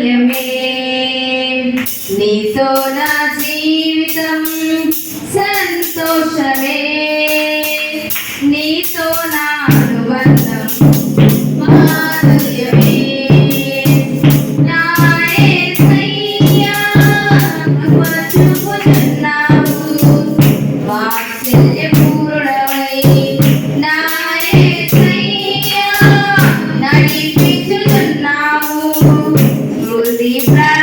తుల్యమే నీతో నా జీవితం సంతోషమే. నీతో నా అనుబంధం మాధుర్యమే. పూర్ణమై నడిపించుతున్నావు. leave that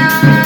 now.